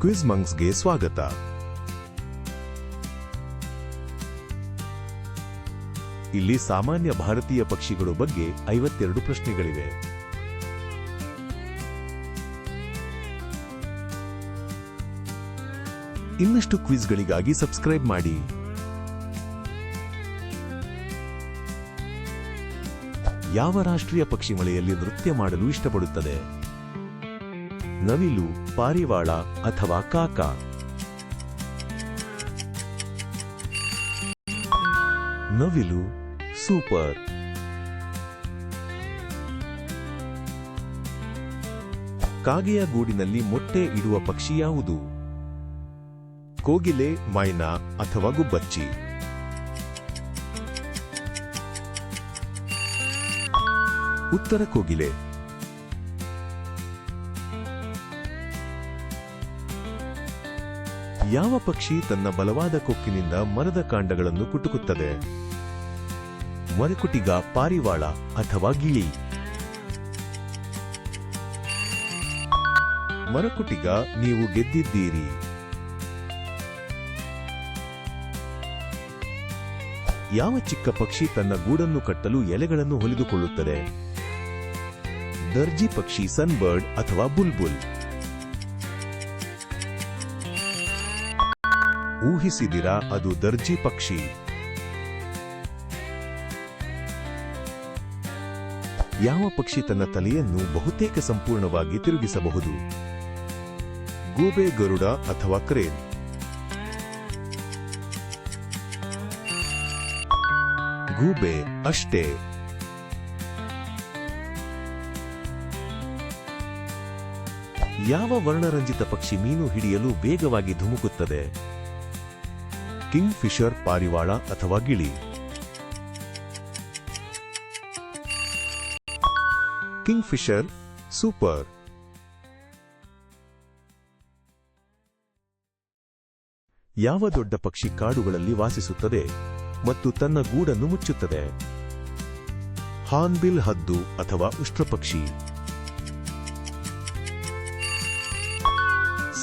Quiz ಮಂಗ್ಸ್ಗೆ ಸ್ವಾಗತ. ಇಲ್ಲಿ ಸಾಮಾನ್ಯ ಭಾರತೀಯ ಪಕ್ಷಿಗಳು ಬಗ್ಗೆ ಐವತ್ತೆರಡು ಪ್ರಶ್ನೆಗಳಿವೆ. ಇನ್ನಷ್ಟು ಕ್ವಿಜ್ಗಳಿಗಾಗಿ ಸಬ್ಸ್ಕ್ರೈಬ್ ಮಾಡಿ. ಯಾವ ರಾಷ್ಟ್ರೀಯ ಪಕ್ಷಿ ಮಳೆಯಲ್ಲಿ ನೃತ್ಯ ಮಾಡಲು ಇಷ್ಟಪಡುತ್ತದೆ? ನವಿಲು, ಪಾರಿವಾಳ ಅಥವಾ ಕಾಕ. ನವಿಲು ಸೂಪರ್. ಕಾಗೆಯ ಗೂಡಿನಲ್ಲಿ ಮೊಟ್ಟೆ ಇಡುವ ಪಕ್ಷಿ ಯಾವುದು? ಕೋಗಿಲೆ, ಮೈನಾ ಅಥವಾ ಗುಬ್ಬಚ್ಚಿ? ಉತ್ತರ ಕೋಗಿಲೆ. ಯಾವ ಪಕ್ಷಿ ತನ್ನ ಬಲವಾದ ಕೊಕ್ಕಿನಿಂದ ಮರದ ಕಾಂಡಗಳನ್ನು ಕುಟುಕುತ್ತದೆ? ಮರಕುಟಿಗ ಪಾರಿವಾಳ ಅಥವಾ ಗಿಳಿ. ಮರಕುಟಿಗ, ನೀವು ಗೆದ್ದಿದ್ದೀರಿ. ಯಾವ ಚಿಕ್ಕ ಪಕ್ಷಿ ತನ್ನ ಗೂಡನ್ನು ಕಟ್ಟಲು ಎಲೆಗಳನ್ನು ಹೊಲಿದುಕೊಳ್ಳುತ್ತದೆ? ದರ್ಜಿ ಪಕ್ಷಿ ಸನ್ಬರ್ಡ್ ಅಥವಾ ಬುಲ್ಬುಲ್. ಊಹಿಸಿದಿರಾ ಅದು ದರ್ಜಿ ಪಕ್ಷಿ. ಯಾವ ಪಕ್ಷಿ ತನ್ನ ತಲೆಯನ್ನು ಬಹುತೇಕ ಸಂಪೂರ್ಣವಾಗಿ ತಿರುಗಿಸಬಹುದು? ಗೂಬೆ, ಗರುಡ ಅಥವಾ ಕ್ರೇನ್? ಗೂಬೆ ಅಷ್ಟೇ. ಯಾವ ವರ್ಣರಂಜಿತ ಪಕ್ಷಿ ಮೀನು ಹಿಡಿಯಲು ವೇಗವಾಗಿ ಧುಮುಕುತ್ತದೆ? ಕಿಂಗ್ ಫಿಶರ್ ಪಾರಿವಾಳ ಅಥವಾ ಗಿಳಿ. Kingfisher super. ಯಾವ ದೊಡ್ಡ ಪಕ್ಷಿ ಕಾಡುಗಳಲ್ಲಿ ವಾಸಿಸುತ್ತದೆ ಮತ್ತು ತನ್ನ ಗೂಡನ್ನು ಮುಚ್ಚುತ್ತದೆ? ಹಾನ್ಬಿಲ್ ಹದ್ದು ಅಥವಾ ಉಷ್ಟ್ರಪಕ್ಷಿ?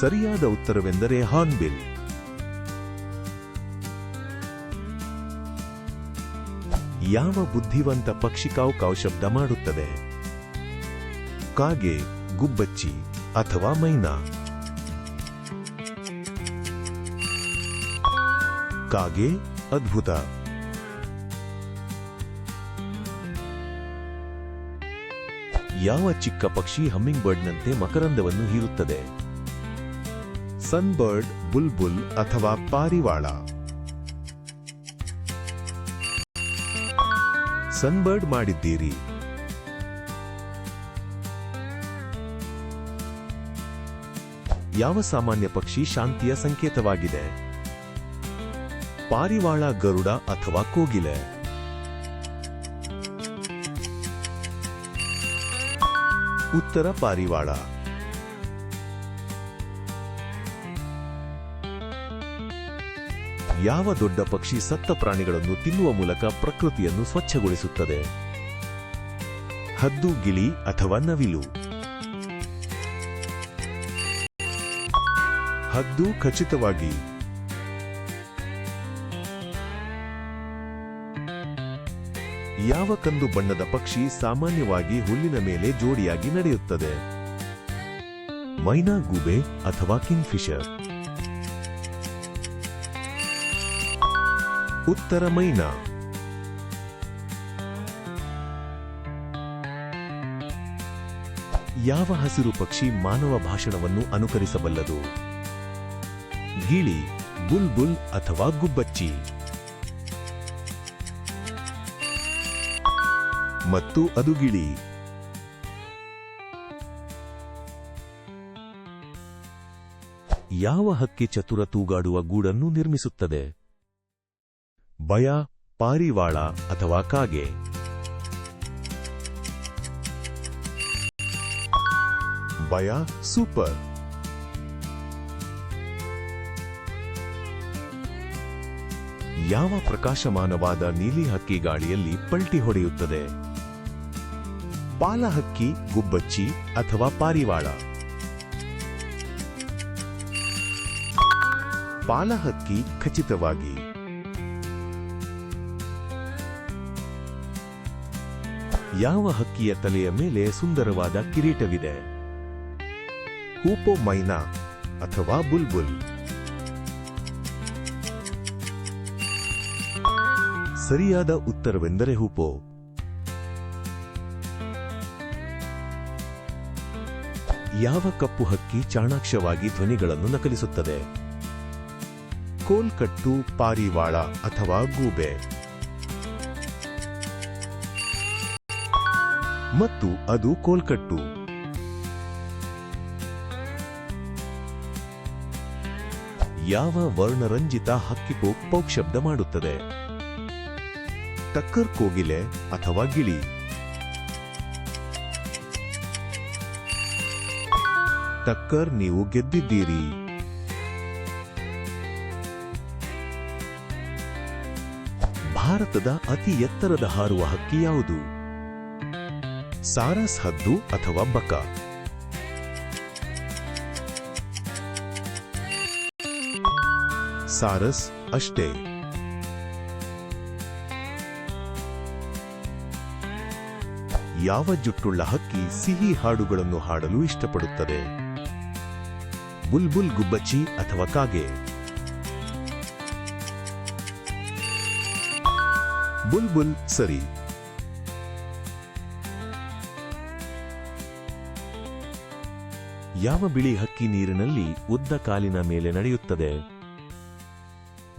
ಸರಿಯಾದ ಉತ್ತರವೆಂದರೆ ಹಾರ್ನ್ಬಿಲ್ ಯಾವ ಬುದ್ಧಿವಂತ ಪಕ್ಷಿ ಕಾವು ಕಾವು ಶಬ್ದ ಮಾಡುತ್ತದೆ? ಕಾಗೆ, ಗುಬ್ಬಚ್ಚಿ ಅಥವಾ ಮೈನಾ? ಕಾಗೆ ಅದ್ಭುತ. ಯಾವ ಚಿಕ್ಕ ಪಕ್ಷಿ ಹಮ್ಮಿಂಗ್ ಬರ್ಡ್ನಂತೆ ಮಕರಂದವನ್ನು ಹೀರುತ್ತದೆ? ಸನ್ಬರ್ಡ್, ಬುಲ್ಬುಲ್ ಅಥವಾ ಪಾರಿವಾಳ? ಸನ್ಬರ್ಡ್ ಮಾಡಿದ್ದೀರಿ. ಯಾವ ಸಾಮಾನ್ಯ ಪಕ್ಷಿ ಶಾಂತಿಯ ಸಂಕೇತವಾಗಿದೆ? ಪಾರಿವಾಳ ಗರುಡ ಅಥವಾ ಕೋಗಿಲೆ? ಉತ್ತರ ಪಾರಿವಾಳ. ಯಾವ ದೊಡ್ಡ ಪಕ್ಷಿ ಸತ್ತ ಪ್ರಾಣಿಗಳನ್ನು ತಿನ್ನುವ ಮೂಲಕ ಪ್ರಕೃತಿಯನ್ನು ಸ್ವಚ್ಛಗೊಳಿಸುತ್ತದೆ? ಹದ್ದು, ಗಿಳಿ ಅಥವಾ ನವಿಲು? ಹದ್ದು, ಖಚಿತವಾಗಿ. ಯಾವ ಕಂದು ಬಣ್ಣದ ಪಕ್ಷಿ ಸಾಮಾನ್ಯವಾಗಿ ಹುಲ್ಲಿನ ಮೇಲೆ ಜೋಡಿಯಾಗಿ ನಡೆಯುತ್ತದೆ? ಮೈನಾ, ಗೂಬೆ ಅಥವಾ ಕಿಂಗ್ಫಿಶರ್ ಉತ್ತರ ಮೈನಾ. ಯಾವ ಹಸಿರು ಪಕ್ಷಿ ಮಾನವ ಭಾಷಣವನ್ನು ಅನುಕರಿಸಬಲ್ಲದು? ಗಿಳಿ, ಬುಲ್ಬುಲ್ ಅಥವಾ ಗುಬ್ಬಚ್ಚಿ? ಮತ್ತು ಅದು ಗಿಳಿ. ಯಾವ ಹಕ್ಕಿ ಚತುರ ತೂಗಾಡುವ ಗೂಡನ್ನು ನಿರ್ಮಿಸುತ್ತದೆ? ಭಯ, ಪಾರಿವಾಳ ಅಥವಾ ಕಾಗೆ. ಭಯ, ಸೂಪರ್. ಯಾವ ಪ್ರಕಾಶಮಾನವಾದ ನೀಲಿ ಹಕ್ಕಿ ಗಾಳಿಯಲ್ಲಿ ಪಲ್ಟಿ ಹೊಡೆಯುತ್ತದೆ? ಪಾಲಹಕ್ಕಿ ಗುಬ್ಬಚ್ಚಿ ಅಥವಾ ಪಾರಿವಾಳ? ಪಾಲಹಕ್ಕಿ ಖಚಿತವಾಗಿ ಯಾವ ಹಕ್ಕಿಯ ತಲೆಯ ಮೇಲೆ ಸುಂದರವಾದ ಕಿರೀಟವಿದೆ? ಹೂಪೋ ಮೈನಾ ಅಥವಾ ಬುಲ್ಬುಲ್? ಸರಿಯಾದ ಉತ್ತರವೆಂದರೆ ಹೂಪೋ. ಯಾವ ಕಪ್ಪು ಹಕ್ಕಿ ಚಾಣಾಕ್ಷವಾಗಿ ಧ್ವನಿಗಳನ್ನು ನಕಲಿಸುತ್ತದೆ? ಕೋಲ್ಕಟ್ಟು, ಪಾರಿವಾಳ ಅಥವಾ ಗೂಬೆ? ಮತ್ತು ಅದು ಕೋಲ್ಕಟ್ಟು. ಯಾವ ವರ್ಣರಂಜಿತ ಹಕ್ಕಿ ಪೋಕ್ ಮಾಡುತ್ತದೆ. ಟಕ್ಕರ್ ಕೋಗಿಲೆ ಅಥವಾ ಗಿಳಿ. ಟಕ್ಕರ್ ನೀವು ಗೆದ್ದಿದ್ದೀರಿ. ಭಾರತದ ಅತಿ ಎತ್ತರದ ಹಾರುವ ಹಕ್ಕಿ ಯಾವುದು? ಸಾರಸ್ ಹದ್ದು ಅಥವಾ ಬಕ. ಸಾರಸ್ ಅಷ್ಟೇ. ಯಾವ ಜುಟ್ಟುಳ್ಳ ಹಕ್ಕಿ ಸಿಹಿ ಹಾಡುಗಳನ್ನು ಹಾಡಲು ಇಷ್ಟಪಡುತ್ತದೆ? ಬುಲ್ಬುಲ್ ಗುಬ್ಬಚ್ಚಿ ಅಥವಾ ಕಾಗೆ? ಬುಲ್ಬುಲ್ ಸರಿ. ಯಾವ ಬಿಳಿ ಹಕ್ಕಿ ನೀರಿನಲ್ಲಿ ಉದ್ದ ಕಾಲಿನ ಮೇಲೆ ನಡೆಯುತ್ತದೆ?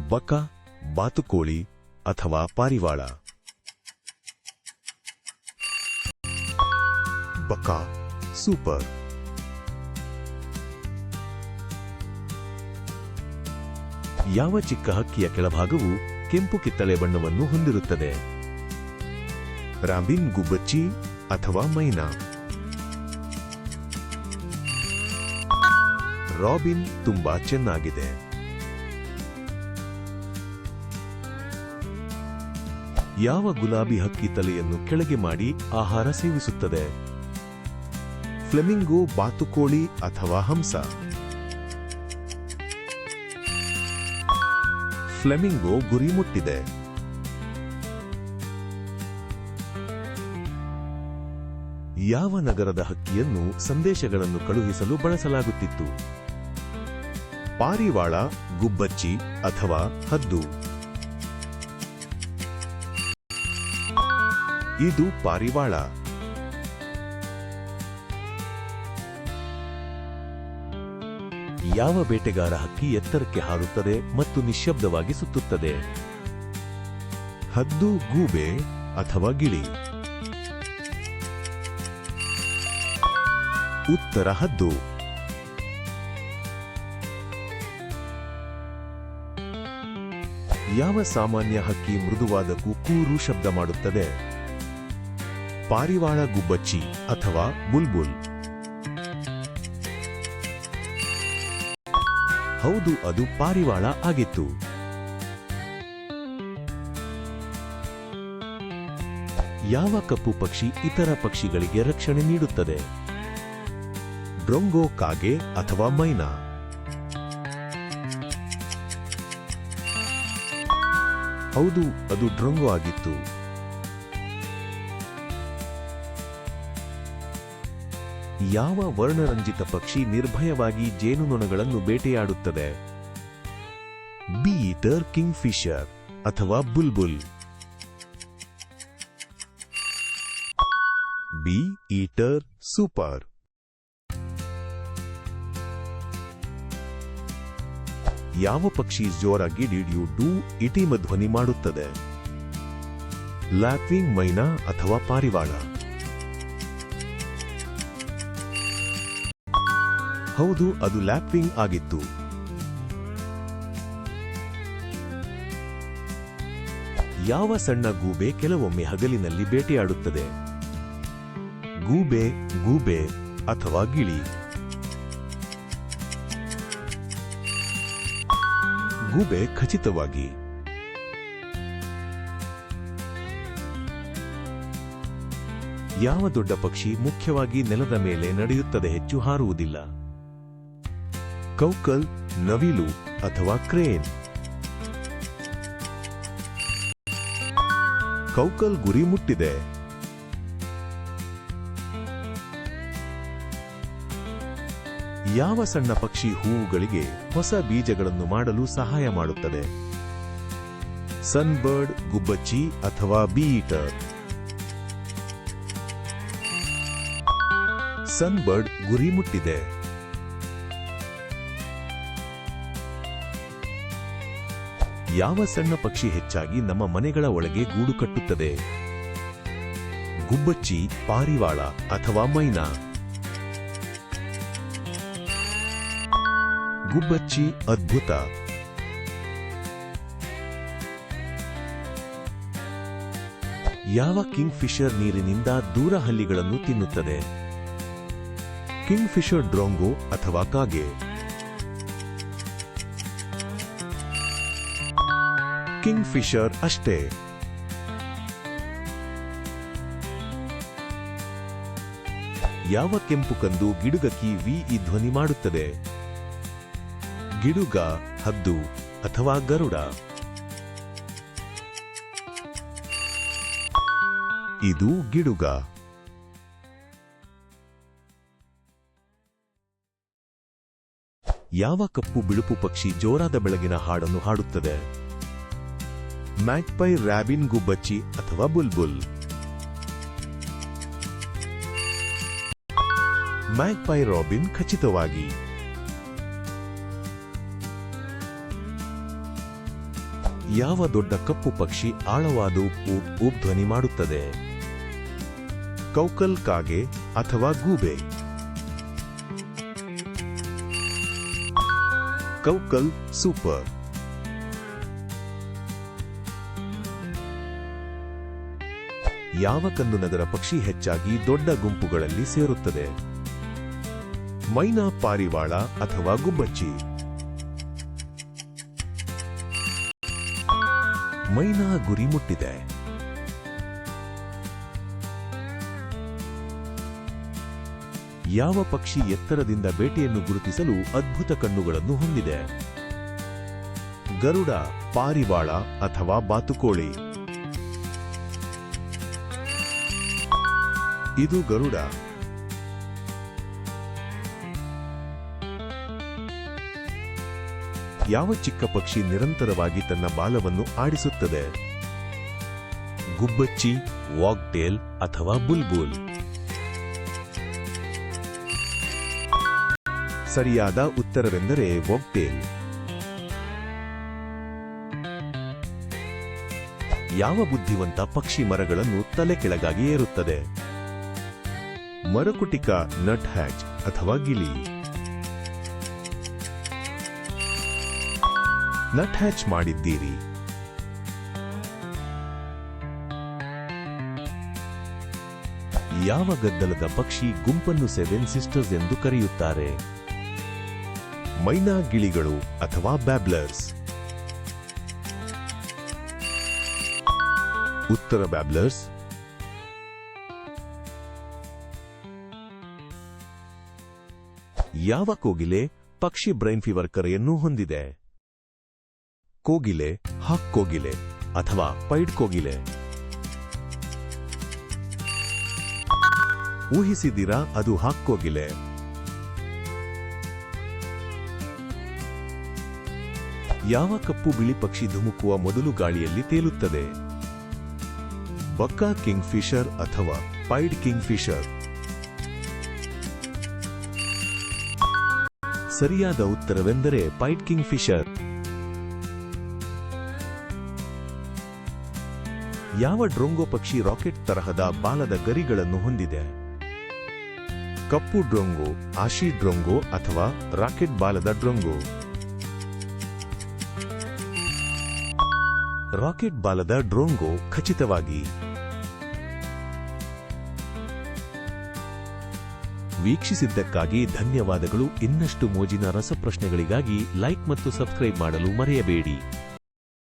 ಬಕ, ಬಾತುಕೋಳಿ ಅಥವಾ ಪಾರಿವಾಳ? ಬಕ, ಸೂಪರ್. ಯಾವ ಚಿಕ್ಕ ಹಕ್ಕಿಯ ಕೆಳಭಾಗವು ಕೆಂಪು ಕಿತ್ತಳೆ ಬಣ್ಣವನ್ನು ಹೊಂದಿರುತ್ತದೆ? ರಾಬಿನ್ ಗುಬ್ಬಚ್ಚಿ ಅಥವಾ ಮೈನಾ? ರಾಬಿನ್ ತುಂಬಾ ಚೆನ್ನಾಗಿದೆ. ಯಾವ ಗುಲಾಬಿ ಹಕ್ಕಿ ತಲೆಯನ್ನು ಕೆಳಗೆ ಮಾಡಿ ಆಹಾರ ಸೇವಿಸುತ್ತದೆ? ಫ್ಲೆಮಿಂಗೋ ಬಾತುಕೋಳಿ ಅಥವಾ ಹಂಸ? ಫ್ಲೆಮಿಂಗೋ ಗುರಿ ಮುಟ್ಟಿದೆ. ಯಾವ ನಗರದ ಹಕ್ಕಿಯನ್ನು ಸಂದೇಶಗಳನ್ನು ಕಳುಹಿಸಲು ಬಳಸಲಾಗುತ್ತಿತ್ತು? ಪಾರಿವಾಳ, ಗುಬ್ಬಚ್ಚಿ ಅಥವಾ ಹದ್ದು. ಇದು ಪಾರಿವಾಳ. ಯಾವ ಬೇಟೆಗಾರ ಹಕ್ಕಿ ಎತ್ತರಕ್ಕೆ ಹಾರುತ್ತದೆ ಮತ್ತು ನಿಶ್ಶಬ್ದವಾಗಿ ಸುತ್ತುತ್ತದೆ? ಹದ್ದು, ಗೂಬೆ ಅಥವಾ ಗಿಳಿ. ಉತ್ತರ ಹದ್ದು. ಯಾವ ಸಾಮಾನ್ಯ ಹಕ್ಕಿ ಮೃದುವಾದ ಕುಕ್ಕೂರು ಶಬ್ದ ಮಾಡುತ್ತದೆ? ಪಾರಿವಾಳ ಗುಬ್ಬಚ್ಚಿ ಅಥವಾ ಬುಲ್ಬುಲ್. ಹೌದು, ಅದು ಪಾರಿವಾಳ ಆಗಿತ್ತು. ಯಾವ ಕಪ್ಪು ಪಕ್ಷಿ ಇತರ ಪಕ್ಷಿಗಳಿಗೆ ರಕ್ಷಣೆ ನೀಡುತ್ತದೆ? ಡ್ರೊಂಗೋ ಕಾಗೆ ಅಥವಾ ಮೈನಾ. ಹೌದು, ಅದು ಡ್ರಂಗು ಆಗಿತ್ತು. ಯಾವ ವರ್ಣರಂಜಿತ ಪಕ್ಷಿ ನಿರ್ಭಯವಾಗಿ ಜೇನುನೊಣಗಳನ್ನು ಬೇಟೆಯಾಡುತ್ತದೆ? ಬಿ ಇಟರ್ ಕಿಂಗ್ ಫಿಶರ್ ಅಥವಾ ಬುಲ್ಬುಲ್. Bee, eater, super. ಯಾವ ಪಕ್ಷಿ ಜೋರಾಗಿ ಡಿಡ್ಯೂ ಡೂ ಇಟಿಮ ಧ್ವನಿ ಮಾಡುತ್ತದೆ? ಲ್ಯಾಪಿಂಗ್ ಮೈನಾ ಅಥವಾ ಪಾರಿವಾಳ? ಹೌದು, ಅದು ಲ್ಯಾಪಿಂಗ್ ಆಗಿತ್ತು. ಯಾವ ಸಣ್ಣ ಗೂಬೆ ಕೆಲವೊಮ್ಮೆ ಹಗಲಿನಲ್ಲಿ ಬೇಟೆಯಾಡುತ್ತದೆ? ಗೂಬೆ ಗೂಬೆ ಅಥವಾ ಗಿಳಿ? ಗೂಬೆ ಖಚಿತವಾಗಿ. ಯಾವ ದೊಡ್ಡ ಪಕ್ಷಿ ಮುಖ್ಯವಾಗಿ ನೆಲದ ಮೇಲೆ ನಡೆಯುತ್ತದೆ ಹೆಚ್ಚು ಹಾರುವುದಿಲ್ಲ. ಕೌಕಲ್, ನವಿಲು ಅಥವಾ ಕ್ರೇನ್. ಕೌಕಲ್ ಗುರಿ ಮುಟ್ಟಿದೆ. ಯಾವ ಸಣ್ಣ ಪಕ್ಷಿ ಹೂವುಗಳಿಗೆ ಹೊಸ ಬೀಜಗಳನ್ನು ಮಾಡಲು ಸಹಾಯ ಮಾಡುತ್ತದೆ? ಸನ್ಬರ್ಡ್, ಗುಬ್ಬಚ್ಚಿ ಅಥವಾ ಬೀಟರ್? ಸನ್ಬರ್ಡ್ ಗುರಿ ಮುಟ್ಟಿದೆ. ಯಾವ ಸಣ್ಣ ಪಕ್ಷಿ ಹೆಚ್ಚಾಗಿ ನಮ್ಮ ಮನೆಗಳ ಒಳಗೆ ಗೂಡು ಕಟ್ಟುತ್ತದೆ? ಗುಬ್ಬಚ್ಚಿ, ಪಾರಿವಾಳ ಅಥವಾ ಮೈನಾ? ಗುಬ್ಬಚ್ಚಿ ಅದ್ಭುತ. ಯಾವ ಕಿಂಗ್ ಫಿಶರ್ ನೀರಿನಿಂದ ದೂರ ಹಲ್ಲಿಗಳನ್ನು ತಿನ್ನುತ್ತದೆ? ಕಿಂಗ್ ಫಿಶರ್ ಡ್ರೋಂಗೋ ಅಥವಾ ಕಾಗೆ? ಕಿಂಗ್ ಫಿಶರ್ ಅಷ್ಟೇ. ಯಾವ ಕೆಂಪು ಕಂದು ಗಿಡುಗಕ್ಕಿ ವಿ ಈ ಧ್ವನಿ ಮಾಡುತ್ತದೆ? ಗಿಡುಗ, ಹದ್ದು ಅಥವಾ ಗರುಡ. ಇದು ಗಿಡುಗ. ಯಾವ ಕಪ್ಪು ಬಿಳುಪು ಪಕ್ಷಿ ಜೋರಾದ ಬೆಳಗಿನ ಹಾಡನ್ನು ಹಾಡುತ್ತದೆ? ಮ್ಯಾಕ್ಪೈ ರ್ಯಾಬಿನ್ ಗುಬ್ಬಚ್ಚಿ ಅಥವಾ ಬುಲ್ಬುಲ್? ಮ್ಯಾಕ್ಪೈ ರಾಬಿನ್ ಖಚಿತವಾಗಿ ಯಾವ ದೊಡ್ಡ ಕಪ್ಪು ಪಕ್ಷಿ ಆಳವಾದ ಉಪ್ ಉಪ್ ಧ್ವನಿ ಮಾಡುತ್ತದೆ? ಕೌಕಲ್ ಕಾಗೆ ಅಥವಾ ಗೂಬೆ? Coucal super. ಯಾವ ಕಂದು ನಗರ ಪಕ್ಷಿ ಹೆಚ್ಚಾಗಿ ದೊಡ್ಡ ಗುಂಪುಗಳಲ್ಲಿ ಸೇರುತ್ತದೆ? ಮೈನಾ ಪಾರಿವಾಳ ಅಥವಾ ಗುಬ್ಬಚ್ಚಿ? ಮೈನಾ ಗುರಿ ಮುಟ್ಟಿದೆ. ಯಾವ ಪಕ್ಷಿ ಎತ್ತರದಿಂದ ಬೇಟೆಯನ್ನು ಗುರುತಿಸಲು ಅದ್ಭುತ ಕಣ್ಣುಗಳನ್ನು ಹೊಂದಿದೆ. ಗರುಡ, ಪಾರಿವಾಳ ಅಥವಾ ಬಾತುಕೋಳಿ. ಇದು ಗರುಡ ಯಾವ ಚಿಕ್ಕ ಪಕ್ಷಿ ನಿರಂತರವಾಗಿ ತನ್ನ ಬಾಲವನ್ನು ಆಡಿಸುತ್ತದೆ? ಗುಬ್ಬಚ್ಚಿ ವಾಕ್ಟೇಲ್ ಅಥವಾ ಬುಲ್ಬುಲ್? ಸರಿಯಾದ ಉತ್ತರವೆಂದರೆ ವಾಕ್ಟೇಲ್ ಯಾವ ಬುದ್ಧಿವಂತ ಪಕ್ಷಿ ಮರಗಳನ್ನು ತಲೆ ಕೆಳಗಾಗಿ ಏರುತ್ತದೆ? ಮರಕುಟಿಕ ನಟ್ ಹ್ಯಾಚ್ ಅಥವಾ ಗಿಳಿ? ನಟ್ ಮಾಡಿದ್ದೀರಿ. ಯಾವ ಗದ್ದಲದ ಪಕ್ಷಿ ಗುಂಪನ್ನು ಸೆವೆನ್ ಸಿಸ್ಟರ್ಸ್ ಎಂದು ಕರೆಯುತ್ತಾರೆ? ಮೈನಾ ಗಿಳಿಗಳು ಅಥವಾ ಬ್ಯಾಬ್ಲರ್ಸ್? ಉತ್ತರ ಬ್ಯಾಬ್ಲರ್ಸ್? ಯಾವ ಕೋಗಿಲೆ ಪಕ್ಷಿ ಬ್ರೈನ್ ಫೀವರ್ ಕರೆಯನ್ನು ಹೊಂದಿದೆ? ಕೋಗಿಲೆ, ಹಾಕ್ ಕೋಗಿಲೆ ಅಥವಾ ಪೈಡ್ ಕೋಗಿಲೆ. ಊಹಿಸಿದಿರಾ ಅದು ಹಾಕ್ ಕೋಗಿಲೆ? ಯಾವ ಕಪ್ಪು ಬಿಳಿ ಪಕ್ಷಿ ಧುಮುಕುವ ಮೊದಲು ಗಾಳಿಯಲ್ಲಿ ತೇಲುತ್ತದೆ? ಬಕ್ಕಾ ಕಿಂಗ್ ಫಿಶರ್ ಅಥವಾ ಪೈಡ್ ಕಿಂಗ್ ಫಿಶರ್ ಸರಿಯಾದ ಉತ್ತರವೆಂದರೆ ಪೈಟ್ ಕಿಂಗ್ ಫಿಶರ್ ಯಾವ ಡ್ರೊಂಗೊ ಪಕ್ಷಿ ರಾಕೆಟ್ ತರಹದ ಬಾಲದ ಗರಿಗಳನ್ನು ಹೊಂದಿದೆ? ಕಪ್ಪು ಡ್ರೊಂಗೋ, ಆಶಿ ಡ್ರೊಂಗೋ ಅಥವಾ ರಾಕೆಟ್ ಬಾಲದ ಡ್ರೊಂಗೋ? ರಾಕೆಟ್ ಬಾಲದ ಡ್ರೋಂಗೋ ಖಚಿತವಾಗಿ ವೀಕ್ಷಿಸಿದ್ದಕ್ಕಾಗಿ ಧನ್ಯವಾದಗಳು. ಇನ್ನಷ್ಟು ಮೋಜಿನ ರಸಪ್ರಶ್ನೆಗಳಿಗಾಗಿ ಲೈಕ್ ಮತ್ತು ಸಬ್ಸ್ಕ್ರೈಬ್ ಮಾಡಲು ಮರೆಯಬೇಡಿ.